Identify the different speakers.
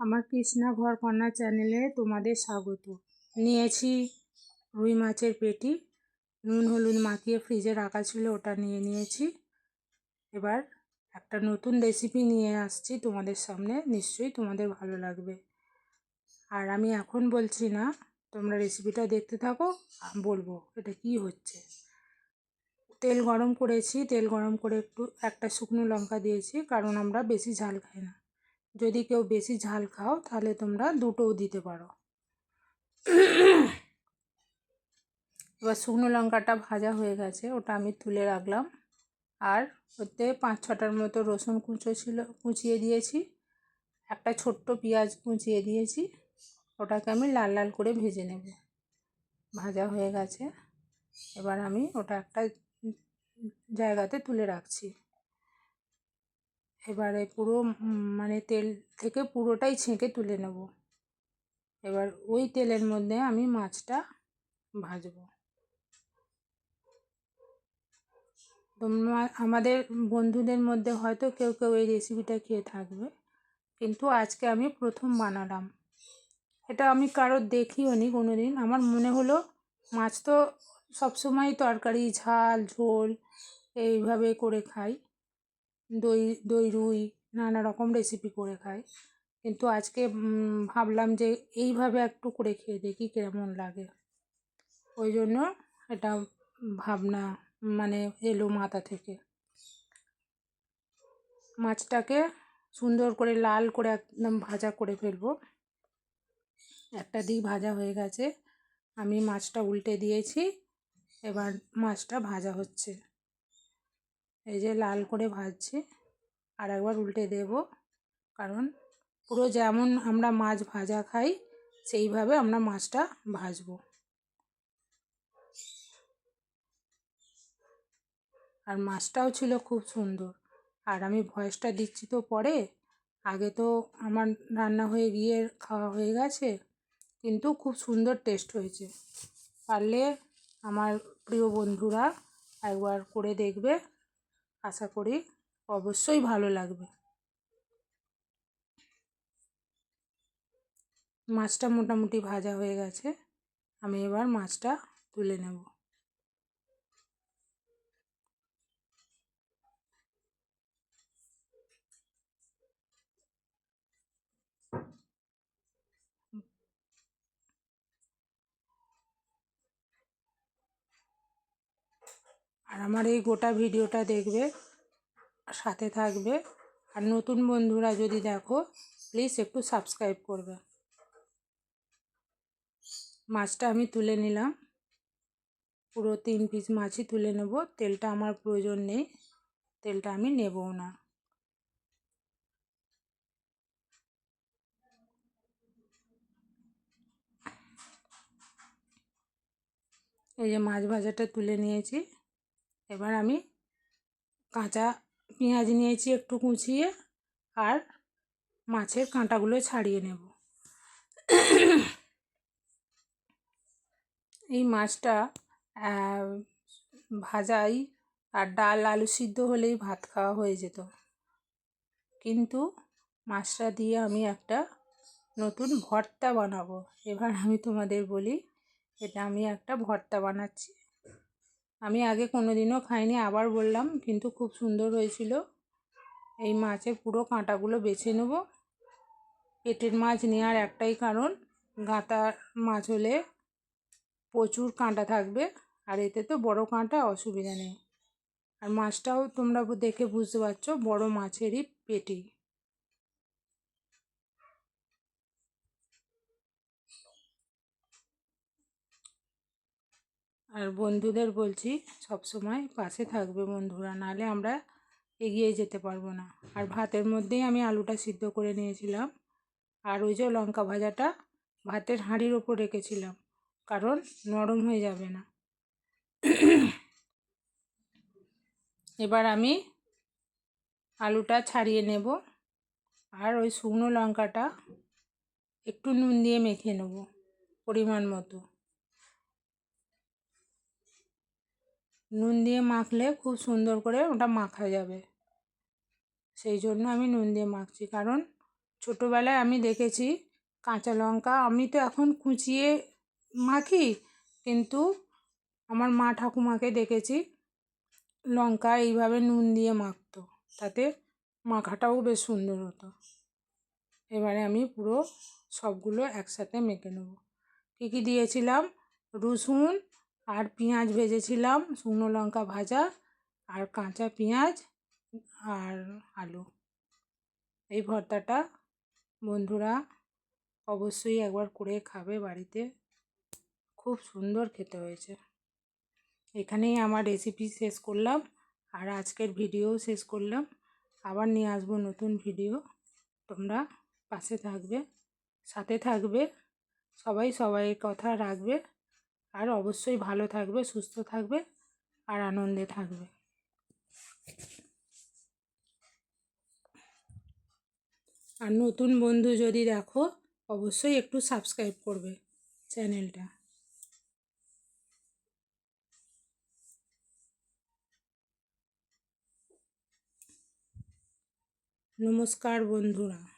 Speaker 1: আমার কৃষ্ণা ঘর কন্যা চ্যানেলে তোমাদের স্বাগত। নিয়েছি রুই মাছের পেটি, নুন হলুদ মাখিয়ে ফ্রিজে রাখা ছিল ওটা নিয়ে নিয়েছি। এবার একটা নতুন রেসিপি নিয়ে আসছি তোমাদের সামনে, নিশ্চয়ই তোমাদের ভালো লাগবে। আর আমি এখন বলছি না, তোমরা রেসিপিটা দেখতে থাকো বলব এটা কি হচ্ছে। তেল গরম করেছি, তেল গরম করে একটু একটা শুকনো লঙ্কা দিয়েছি, কারণ আমরা বেশি ঝাল খাই না। যদি কেউ বেশি ঝাল খাও, তাহলে তোমরা দুটোও দিতে পারো। এবার শুকনো লঙ্কাটা ভাজা হয়ে গেছে, ওটা আমি তুলে রাখলাম। আর ওতে পাঁচ ছটার মতো রসুন কুঁচো ছিল, কুচিয়ে দিয়েছি। একটা ছোট্ট পেঁয়াজ কুচিয়ে দিয়েছি। ওটাকে আমি লাল লাল করে ভেজে নেব। ভাজা হয়ে গেছে। এবার আমি ওটা একটা জায়গাতে তুলে রাখছি। এবারে পুরো মানে তেল থেকে পুরোটাই ছেঁকে তুলে নেব। এবার ওই তেলের মধ্যে আমি মাছটা ভাজবো। তোমরা আমাদের বন্ধুদের মধ্যে হয়তো কেউ কেউ এই রেসিপিটা খেয়ে থাকবে, কিন্তু আজকে আমি প্রথম বানালাম। এটা আমি কারোর দেখিও নি কোনো দিন আমার মনে হলো মাছ তো সবসময় তরকারি, ঝাল, ঝোল এইভাবে করে খাই। দই দই, রুই, নানা রকম রেসিপি করে খাই। কিন্তু আজকে ভাবলাম যে এইভাবে একটু করে খেয়ে দেখি কেমন লাগে। ওই জন্য এটা ভাবনা মানে এলো মাথা থেকে। মাছটাকে সুন্দর করে লাল করে একদম ভাজা করে ফেলব। একটা দিক ভাজা হয়ে গেছে। আমি মাছটা উল্টে দিয়েছি। এবার মাছটা ভাজা হচ্ছে। এই যে লাল করে ভাজছি, আর একবার উল্টে দেব। কারণ পুরো যেমন আমরা মাছ ভাজা খাই, সেইভাবে আমরা মাছটা ভাজবো। আর মাছটাও ছিল খুব সুন্দর। আর আমি ভয়েসটা দিচ্ছি তো পরে। আগে তো আমার রান্না হয়ে গিয়ে খাওয়া হয়ে গেছে, কিন্তু খুব সুন্দর টেস্ট হয়েছে। পারলে আমার প্রিয় বন্ধুরা একবার করে দেখবে। আশা করি অবশ্যই ভালো লাগবে। মাছটা মোটামুটি ভাজা হয়ে গেছে। আমি এবার মাছটা তুলে নেব। আর আমার এই গোটা ভিডিওটা দেখবে, সাথে থাকবে। আর নতুন বন্ধুরা যদি দেখো প্লিজ একটু সাবস্ক্রাইব করবে। মাছটা আমি তুলে নিলাম। পুরো তিন পিস মাছই তুলে নেব। তেলটা আমার প্রয়োজন নেই। তেলটা আমি নেবও না। এই যে মাছ ভাজাটা তুলে নিয়েছি। এবার আমি কাঁচা পেঁয়াজ নিয়েছি একটু কুচিয়ে আর মাছের কাঁটাগুলো ছাড়িয়ে নেব। এই মাছটা ভাজাই আর ডাল আলু সিদ্ধ হলেই ভাত খাওয়া হয়ে যেত। কিন্তু মাছটা দিয়ে আমি একটা নতুন ভর্তা বানাবো। এবার আমি তোমাদের বলি, এটা আমি একটা ভর্তা বানাচ্ছি। আমি আগে কোনো দিনও খাইনি, আবার বললাম, কিন্তু খুব সুন্দর হয়েছিল। এই মাছের পুরো কাঁটাগুলো বেছে নেব। পেটের মাছ নেওয়ার একটাই কারণ গাঁতা মাছ হলে প্রচুর কাঁটা থাকবে, আর এতে তো বড় কাঁটা অসুবিধা নেই। আর মাছটাও তোমরা দেখে বুঝতে পারছ, বড় মাছেরই পেটি। আর বন্ধুদের বলছি, সব সময় পাশে থাকবে বন্ধুরা নালে আমরা এগিয়ে যেতে পারব না। আর ভাতের মধ্যেই আমি আলুটা সিদ্ধ করে নিয়েছিলাম, আর ওই যে লঙ্কা ভাজাটা ভাতের হাঁড়ির ওপর রেখেছিলাম, কারণ নরম হয়ে যাবে না। এবার আমি আলুটা ছাড়িয়ে নেব, আর ওই শুকনো লঙ্কাটা একটু নুন দিয়ে মেখে নেব, পরিমাণ মতো। নুন দিয়ে মাখলে খুব সুন্দর করে ওটা মাখা যাবে। সেই জন্য আমি নুন দিয়ে মাখছি। কারণ ছোটোবেলায় আমি দেখেছি কাঁচা লঙ্কা আমি তো এখন কুচিয়ে মাখি, কিন্তু আমার মা ঠাকুমাকে দেখেছি লঙ্কা এইভাবে নুন দিয়ে মাখতো, তাতে মাখাটাও বেশ সুন্দর হতো। এবারে আমি পুরো সবগুলো একসাথে মেখে নেব। কী কী দিয়েছিলাম? রসুন আর পেঁয়াজ ভেজেছিলাম, শুকনো লঙ্কা ভাজা আর কাঁচা পেঁয়াজ আর আলু। এই ভর্তাটা বন্ধুরা অবশ্যই একবার করে খাবে বাড়িতে। খুব সুন্দর খেতে হয়েছে। এখানেই আমার রেসিপি শেষ করলাম আর আজকের ভিডিও শেষ করলাম। আবার নিয়ে আসব নতুন ভিডিও তোমরা পাশে থাকবে, সাথে থাকবে, সবাই সবাইয়ের কথা রাখবে। আর অবশ্যই ভালো থাকবে, সুস্থ থাকবে আর আনন্দে থাকবে। আর নতুন বন্ধু যদি দেখো, অবশ্যই একটু সাবস্ক্রাইব করবে চ্যানেলটা নমস্কার বন্ধুরা।